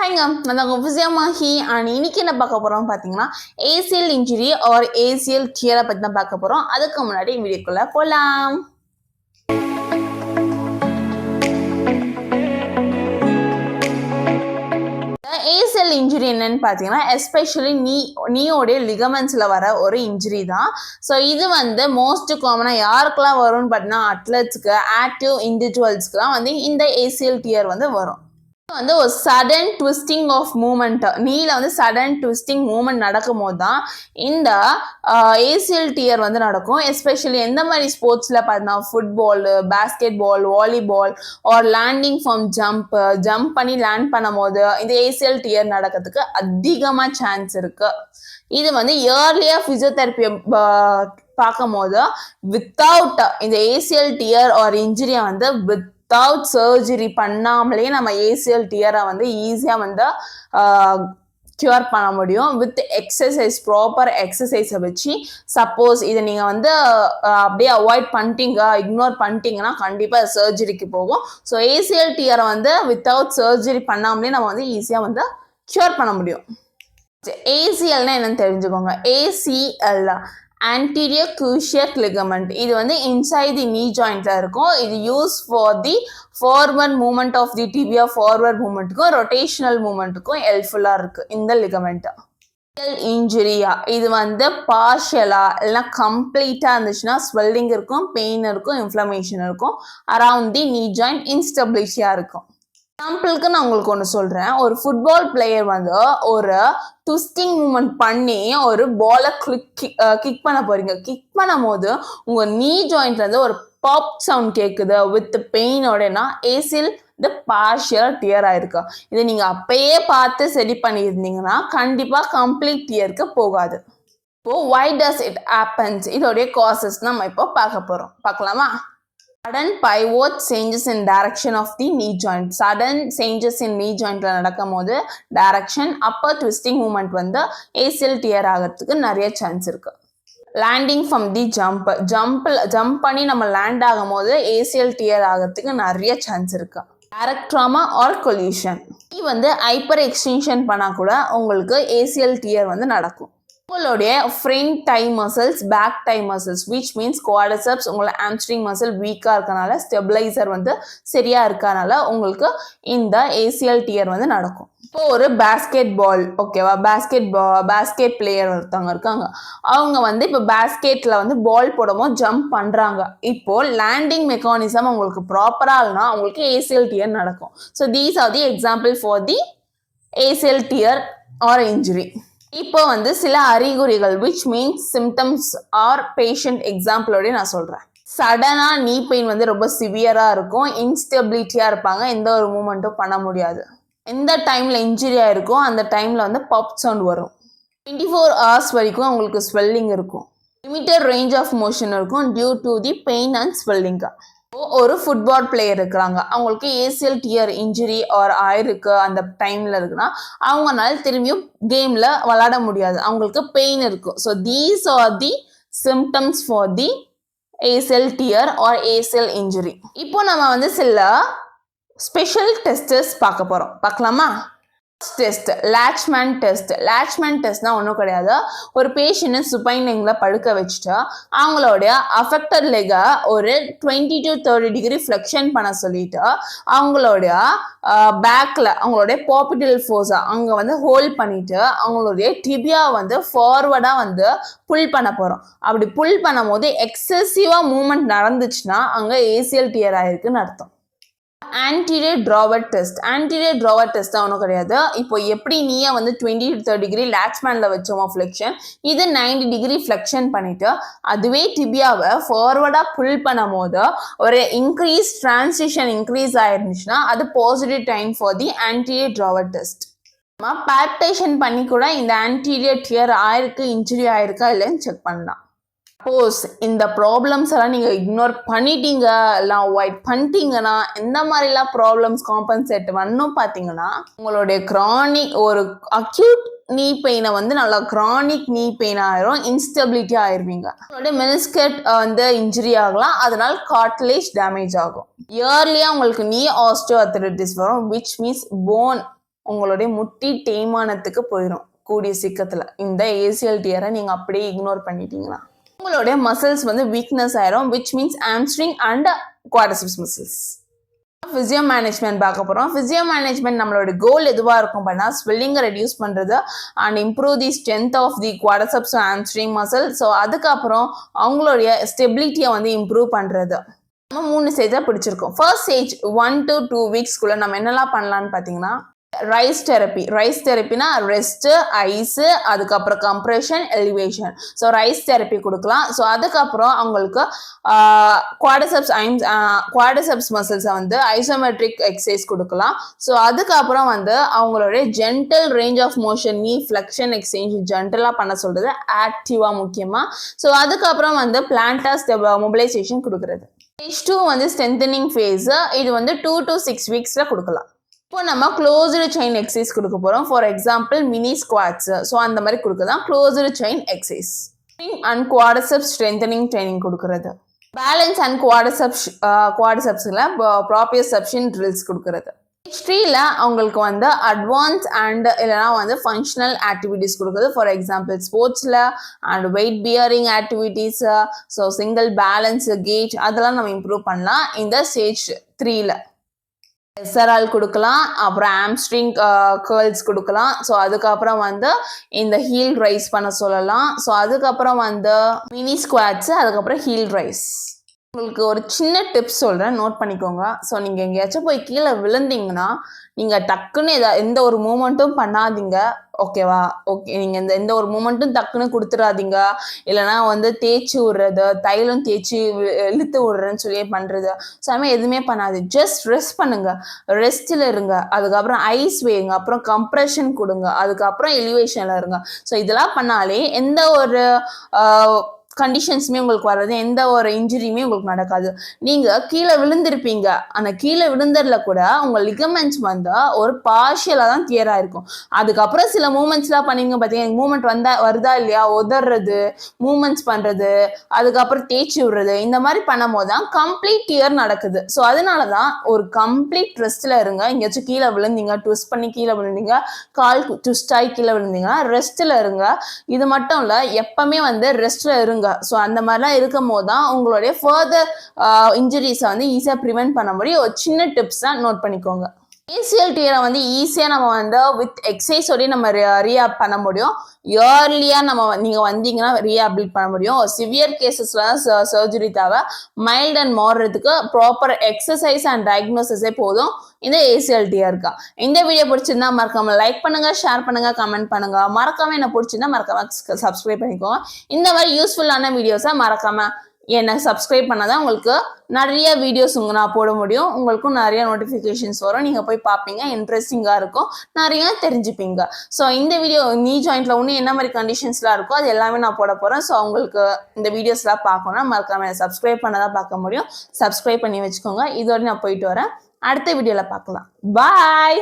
ஹைங்க. நான் உங்கள் விஜயமாஹி அண்ட் இன்னைக்கு என்ன பார்க்க போகிறோம் பார்த்தீங்கன்னா ஏசிஎல் இன்ஜுரி ஆர் ஏசிஎல் டியரை பற்றி தான் பார்க்க போகிறோம் அதுக்கு முன்னாடி வீடியோக்குள்ளே போகலாம் ஏசிஎல் இன்ஜுரி என்னன்னு பார்த்தீங்கன்னா எஸ்பெஷலி நீ நீயோடைய லிகமெண்ட்ஸில் வர ஒரு இன்ஜுரி தான். ஸோ இது வந்து மோஸ்ட் காமனாக யாருக்கெல்லாம் வரும்னு பார்த்தீங்கன்னா அட்லட்ஸ்க்கு ஆக்டிவ் இண்டிவிஜுவல்ஸ்க்குலாம் வந்து இந்த ஏசிஎல் டியர் வந்து வரும். வந்து ஒரு சடன் ட்விஸ்டிங் ஆஃப் மூமெண்ட் நீல வந்து சடன் ட்விஸ்டிங் மூமெண்ட் நடக்கும் போது தான் இந்த ஏசிஎல் டியர் வந்து நடக்கும். எஸ்பெஷலி எந்த மாதிரி ஸ்போர்ட்ஸில் பார்த்தீங்கன்னா football basketball volleyball or landing from jump jump பண்ணி லேண்ட் பண்ணும் போது இந்த ஏசிஎல் டியர் நடக்கிறதுக்கு அதிகமாக சான்ஸ் இருக்கு. இது வந்து இயர்லியாக ஃபிசியோதெரப்பியை பார்க்கும் போது வித்தவுட் இந்த ஏசிஎல் டியர் ஆர் இன்ஜுரியை வந்து வித் வித்தவுட் சர்ஜரி பண்ணாமலே நம்ம ஏசிஎல் டியரை வந்து ஈஸியாக வந்து க்யூர் பண்ண முடியும். வித் எக்ஸசைஸ் ப்ராப்பர் எக்ஸசைஸை வச்சு சப்போஸ் இதை நீங்கள் வந்து அப்படியே அவாய்ட் பண்ணிட்டீங்க இக்னோர் பண்ணிட்டீங்கன்னா கண்டிப்பாக சர்ஜரிக்கு போகும். ஸோ ஏசிஎல் டியரை வந்து வித்தவுட் சர்ஜரி பண்ணாமலே நம்ம வந்து ஈஸியாக வந்து க்யூர் பண்ண முடியும். ஏசிஎல்னா என்னன்னு தெரிஞ்சுக்கோங்க. ஏசிஎல் ஆன்டீரியர் குஷியக் லிகமெண்ட் இது வந்து இன்சைட் தி நீ ஜாயிண்ட்ல இருக்கும். இது use for the forward moment of the tibia forward மூமெண்ட்டுக்கும் rotational மூமெண்ட்டுக்கும் ஹெல்ப்ஃபுல்லாக இருக்கு. இந்த லிகமெண்ட் இன்ஜுரியா இது வந்து பார்ஷியலா இல்லைன்னா கம்ப்ளீட்டாக இருந்துச்சுன்னா ஸ்வெல்லிங் இருக்கும் பெயின் இருக்கும் இன்ஃப்ளமேஷன் இருக்கும். அரவுண்ட் தி நீ ஜாயிண்ட் இன்ஸ்டபிலிட்டியாக இருக்கும். எக்ஸாம்பிளுக்கு நான் உங்களுக்கு ஒன்று சொல்கிறேன் ஒரு ஃபுட்பால் பிளேயர் வந்து ஒரு ட்விஸ்டிங் மூமெண்ட் பண்ணி ஒரு பாலை கிளிக் கிக் பண்ண போறீங்க. கிக் பண்ணும் போது உங்கள் நீ ஜாயிண்ட்லேருந்து ஒரு பாப் சவுண்ட் கேட்குது வித் பெயினோடனா ஏசில் இந்த பார்ஷியல் டியர் ஆயிருக்கு. இதை நீங்கள் அப்பயே பார்த்து சரி பண்ணியிருந்தீங்கன்னா கண்டிப்பாக கம்ப்ளீட் டியருக்கு போகாது. இப்போ ஒய் டஸ் இட் ஆப்பன்ஸ் இதோடைய காசஸ் நம்ம இப்போ பார்க்க போகிறோம் பார்க்கலாமா? Sudden pivot changes in direction of the knee joint sudden changes in knee ஜாயிண்ட்ல நடக்கும் போது டைரக்ஷன் அப்பர் ட்விஸ்டிங் மூமெண்ட் வந்து ஏசியல் டியர் ஆகிறதுக்கு நிறைய சான்ஸ் இருக்கு. லேண்டிங் ஃப்ரம் தி ஜம்ப் ஜம்பில் ஜம்ப் பண்ணி நம்ம லேண்ட் ஆகும் போது ஏசியல் டியர் ஆகிறதுக்கு நிறைய சான்ஸ் இருக்கு. டைரக்ட் ட்ராமா ஆர் கொல்யூஷன் இது வந்து ஹைப்பர் எக்ஸ்டென்ஷன் பண்ணால் கூட உங்களுக்கு ஏசியல் டியர் வந்து நடக்கும். உங்களுடைய front thigh muscles back thigh muscles which means quadriceps உங்களை ஆம்ஸ்ட்ரிங் மசில் வீக்காக இருக்கனால ஸ்டெபிளைசர் வந்து சரியாக இருக்கனால உங்களுக்கு இந்த ஏசிஎல் டியர் வந்து நடக்கும். இப்போ ஒரு பேஸ்கெட் பால் ஓகேவா பேஸ்கெட் பா பேஸ்கெட் பிளேயர் ஒருத்தவங்க இருக்காங்க. அவங்க வந்து இப்போ பேஸ்கெட்டில் வந்து பால் போடும்போது ஜம்ப் பண்ணுறாங்க இப்போ லேண்டிங் மெக்கானிசம் அவங்களுக்கு ப்ராப்பராகனா அவங்களுக்கு ஏசியல் ஏசிஎல் டியர் நடக்கும். So these are the example for the ACL tear or injury இப்போ வந்து சில அறிகுறிகள் which means symptoms or patient எக்ஸாம்பிளோடய நான் சொல்கிறேன் சடனாக நீ பெயின் வந்து ரொம்ப சிவியராக இருக்கும். இன்ஸ்டெபிலிட்டியாக இருப்பாங்க. எந்த ஒரு மூமெண்ட்டும் பண்ண முடியாது. எந்த டைமில் இன்ஜுரி ஆயிருக்கோ அந்த டைமில் வந்து பப் சவுண்ட் வரும். டுவெண்ட்டி ஃபோர் ஹவர்ஸ் வரைக்கும் அவங்களுக்கு ஸ்வெல்லிங் இருக்கும். லிமிட்டட் ரேஞ்ச் ஆஃப் மோஷன் இருக்கும் due to the pain and ஸ்வெல்லிங்காக ஒரு ஃபுட்பால் பிளேயர் இருக்கிறாங்க. அவங்களுக்கு ஏசிஎல் டியர் இன்ஜுரி ஆர் ஆயிருக்கு அந்த டைமில் இருக்குன்னா அவங்கனால திரும்பியும் கேமில் விளாட முடியாது. அவங்களுக்கு பெயின் இருக்கும் so these are the symptoms for the ACL tear or ACL injury இப்போ நம்ம வந்து சில ஸ்பெஷல் டெஸ்டஸ் பார்க்க போகிறோம் பார்க்கலாமா? டெஸ்ட் லேட்ச்மேன் டெஸ்ட் லேட்ச்மேன் டெஸ்ட்னா ஒன்றும் கிடையாது. ஒரு பேஷண்ட்டை சுப்பைனிங்கில் படுக்க வச்சுட்டு அவங்களுடைய அஃபெக்டட் லெகை ஒரு twenty to thirty degree flexion பண்ண சொல்லிட்டு அவங்களுடைய பேக்கில் அவங்களுடைய பாப்பிட்டல் ஃபோர்ஸை அங்கே வந்து ஹோல்ட் பண்ணிட்டு அவங்களுடைய டிபியா வந்து ஃபார்வர்டாக வந்து புல் பண்ண போகிறோம் அப்படி புல் பண்ணும் போது எக்ஸசிவாக மூமெண்ட் நடந்துச்சுன்னா அங்கே ஏசியல் டியர் ஆயிருக்குன்னு அர்த்தம். Anterior drawer test anterior drawer test ஒன்றும் கிடையாது. இப்போ எப்படி நீயே வந்து டுவெண்ட்டி டு தேர்ட் டிகிரி லேட்ச்மேனில் வச்சோமோ ஃப்ளெக்ஷன் இது 90 டிகிரி ஃப்ளெக்ஷன் பண்ணிட்டு அதுவே டிபியாவை ஃபார்வர்டாக புல் பண்ணும் போது ஒரு இன்க்ரீஸ் ட்ரான்ஸ்லேஷன் இன்க்ரீஸ் ஆயிருந்துச்சுன்னா அது positive time for the anterior drawer test நம்ம பேப்டேஷன் பண்ணி கூட இந்த ஆன்டீரியர் டியர் ஆயிருக்கு இன்ஜுரி ஆயிருக்கா இல்லைன்னு செக் பண்ணலாம். சப்போஸ் இந்த ப்ராப்ளம்ஸ் எல்லாம் நீங்கள் இக்னோர் பண்ணிட்டீங்க இல்லை அவாய்ட் பண்ணிட்டீங்கன்னா எந்த மாதிரிலாம் ப்ராப்ளம்ஸ் காம்பன்சேட் வரணும் பார்த்தீங்கன்னா உங்களுடைய க்ரானிக் ஒரு அக்யூட் நீ பெயினை வந்து நல்லா க்ரானிக் நீ பெயின் ஆயிரும் இன்ஸ்டபிலிட்டி ஆயிருவீங்க. உங்களுடைய மினிஸ்கட் வந்து இன்ஜுரி ஆகலாம் அதனால கார்ட்லேஜ் டேமேஜ் ஆகும். இயர்லியாக உங்களுக்கு நீ ஆஸ்டியோ அத்தரிட்டிஸ் வரும் விச் மீன்ஸ் போன் உங்களுடைய முட்டி தேய்மானத்துக்கு போயிடும் கூடிய சீக்கிரத்தில். இந்த ஏசியல் டியரை நீங்கள் அப்படியே இக்னோர் பண்ணிட்டீங்கன்னா. உங்களுடைய மசில்ஸ் வந்து வீக்னஸ் ஆயிரும் which means hamstring and quadriceps muscles physio management பார்க்க போகிறோம் ஃபிசியோ மேனேஜ்மெண்ட் நம்மளோட கோல் எதுவாக இருக்கும் பண்ணால் ஸ்வெல்லிங்கை ரெடியூஸ் பண்ணுறது and improve the strength of the quadriceps hamstring muscle so அதுக்கப்புறம் அவங்களுடைய ஸ்டெபிலிட்டியை வந்து இம்ப்ரூவ் பண்ணுறது நம்ம மூணு ஸ்டேஜாக பிடிச்சிருக்கோம். First stage one to two வீக்ஸ்க்குள்ளே நம்ம என்னெல்லாம் பண்ணலான்னு பார்த்தீங்கன்னா ரைஸ் தெரப்பி. ரைஸ் தெரப்பினா ரெஸ்ட்டு ஐஸு அதுக்கப்புறம் compression elevation. So RICE therapy கொடுக்கலாம். ஸோ அதுக்கப்புறம் அவங்களுக்கு குவாடசப்ஸ் ஐம்ஸ் குவாடசப்ஸ் மசில்ஸை வந்து ஐசோமெட்ரிக் எக்ஸசைஸ் கொடுக்கலாம். ஸோ அதுக்கப்புறம் வந்து அவங்களுடைய gentle range of motion knee flexion exchange ஜென்டலாக பண்ண சொல்கிறது ஆக்டிவாக முக்கியமாக ஸோ அதுக்கப்புறம் வந்து பிளான்டாஸ் மொபிலைசேஷன் கொடுக்குறது. ஃபேஸ் டூ வந்து ஸ்ட்ரென்தனிங் ஃபேஸு. இது வந்து டூ டு சிக்ஸ் வீக்ஸில் கொடுக்கலாம். இப்போ நம்ம க்ளோஸ்டு செயின் எக்ஸசைஸ் கொடுக்க போகிறோம் for example mini squats so அந்த மாதிரி கொடுக்கலாம் closed chain exercise and quadriceps strengthening training கொடுக்கறது. பேலன்ஸ் அண்ட் குவாடசப்ஸ் குவாடசப்ஸில் ப்ராப்பியர் சப்ஷன் ட்ரில்ஸ் கொடுக்கறது. ஹிஸ்ட்ரியில் அவங்களுக்கு வந்து அட்வான்ஸ் அண்ட் இல்லைனா வந்து ஃபங்க்ஷனல் ஆக்டிவிட்டீஸ் கொடுக்குறது. ஃபார் எக்ஸாம்பிள் ஸ்போர்ட்ஸில் and weight bearing activities so single balance gauge அதெல்லாம் நம்ம இம்ப்ரூவ் பண்ணலாம். இந்த ஸ்டேஜ் த்ரீயில் எஸ்ஆர்ஆல் கொடுக்கலாம் அப்புறம் ஆம்ஸ்ட்ரிங் கேர்ள்ஸ் uh, கொடுக்கலாம். ஸோ அதுக்கப்புறம் வந்து இந்த ஹீல் ரைஸ் பண்ண சொல்லலாம். ஸோ அதுக்கப்புறம் வந்து மினி ஸ்குவாட்ஸு அதுக்கப்புறம் ஹீல் ரைஸ் உங்களுக்கு ஒரு சின்ன டிப்ஸ் சொல்கிறேன் நோட் பண்ணிக்கோங்க. ஸோ நீங்கள் எங்கேயாச்சும் போய் கீழே விழுந்தீங்கன்னா நீங்கள் டக்குன்னு எதா எந்த ஒரு மூமெண்ட்டும் பண்ணாதீங்க. ஓகேவா ஓகே நீங்கள் இந்த எந்த ஒரு மூமெண்ட்டும் டக்குன்னு கொடுத்துடாதீங்க இல்லைனா வந்து தேய்ச்சி விடுறது தைலம் தேய்ச்சி இழுத்து விடுறேன்னு சொல்லி பண்ணுறது ஸோ அதுமாதிரி எதுவுமே பண்ணாது. ஜஸ்ட் ரெஸ்ட் பண்ணுங்கள் ரெஸ்ட்டில் இருங்க. அதுக்கப்புறம் ஐஸ் வேயுங்க அப்புறம் கம்ப்ரெஷன் கொடுங்க. அதுக்கப்புறம் எலிவேஷனில் இருங்க. ஸோ இதெல்லாம் பண்ணாலே எந்த ஒரு கண்டிஷன்ஸுமே உங்களுக்கு வராது. எந்த ஒரு இன்ஜுரியுமே உங்களுக்கு நடக்காது. நீங்கள் கீழே விழுந்திருப்பீங்க. ஆனால் கீழே விழுந்ததில் கூட உங்கள் லிகமெண்ட்ஸ் வந்து ஒரு பார்ஷியலாக தான் தியராக இருக்கும் அதுக்கப்புறம் சில மூமெண்ட்ஸ்லாம் பண்ணீங்க பார்த்தீங்கன்னா மூமெண்ட் வந்தா வருதா இல்லையா? உதறது மூமெண்ட்ஸ் பண்ணுறது அதுக்கப்புறம் தேய்ச்சி விடுறது இந்த மாதிரி பண்ணும்போது தான் கம்ப்ளீட் டியர் நடக்குது. ஸோ அதனால தான் ஒரு கம்ப்ளீட் ரெஸ்ட்டில் இருங்க. எங்கேயாச்சும் கீழே விழுந்தீங்க ட்விஸ்ட் பண்ணி கீழே விழுந்தீங்க கால் ட்விஸ்ட் ஆகி கீழே விழுந்தீங்கன்னா ரெஸ்ட்டில் இருங்க. இது மட்டும் இல்லை எப்பவுமே வந்து ரெஸ்ட்டில் இருங்க. ஸோ அந்த மாதிரிலாம் இருக்கும் போது தான் உங்களுடைய ஃபர்தர் இன்ஜுரிஸை வந்து ஈஸியாக ப்ரிவென்ட் பண்ண முடியும். ஒரு சின்ன டிப்ஸ் தான் நோட் பண்ணிக்கோங்க. ஏசிஎல் டியரை வந்து ஈஸியாக நம்ம வந்து வித் எக்ஸசைஸோடய நம்ம ரீஆப் பண்ண முடியும். இயர்லியாக நம்ம நீங்கள் வந்தீங்கன்னா ரீஆபிலிட் பண்ண முடியும். சிவியர் கேசஸில் தான் சர்ஜரி தேவை. மைல்ட் அண்ட் மாறுறதுக்கு ப்ராப்பர் எக்ஸசைஸ் அண்ட் டயக்னோசிஸே போதும். இந்த ஏசிஎல் இருக்கா. இந்த வீடியோ பிடிச்சிருந்தா மறக்காம லைக் பண்ணுங்க ஷேர் பண்ணுங்க கமெண்ட் பண்ணுங்க. மறக்காம என்ன பிடிச்சிருந்தா மறக்காம சப்ஸ்கிரைப் பண்ணிக்கோங்க. இந்த மாதிரி யூஸ்ஃபுல்லான வீடியோஸை மறக்காம என்னை சப்ஸ்கிரைப் பண்ணாதான் உங்களுக்கு நிறைய வீடியோஸ் உங்க நான் போட முடியும். உங்களுக்கும் நிறைய நோட்டிஃபிகேஷன்ஸ் வரும். நீங்கள் போய் பார்ப்பீங்க. இன்ட்ரெஸ்டிங்காக இருக்கும். நிறைய தெரிஞ்சுப்பீங்க. ஸோ இந்த வீடியோ நீ ஜாயிண்ட்ல இன்னும் என்ன மாதிரி கண்டிஷன்ஸ்லாம் இருக்கோ அது எல்லாமே நான் போட போகிறேன் ஸோ உங்களுக்கு இந்த வீடியோஸ்லாம் பார்க்கணும்னா மறக்காம சப்ஸ்கிரைப் பண்ணதான் பார்க்க முடியும். சப்ஸ்கிரைப் பண்ணி வச்சுக்கோங்க. இதோட நான் போயிட்டு வரேன். அடுத்த வீடியோவில் பார்க்கலாம் பாய்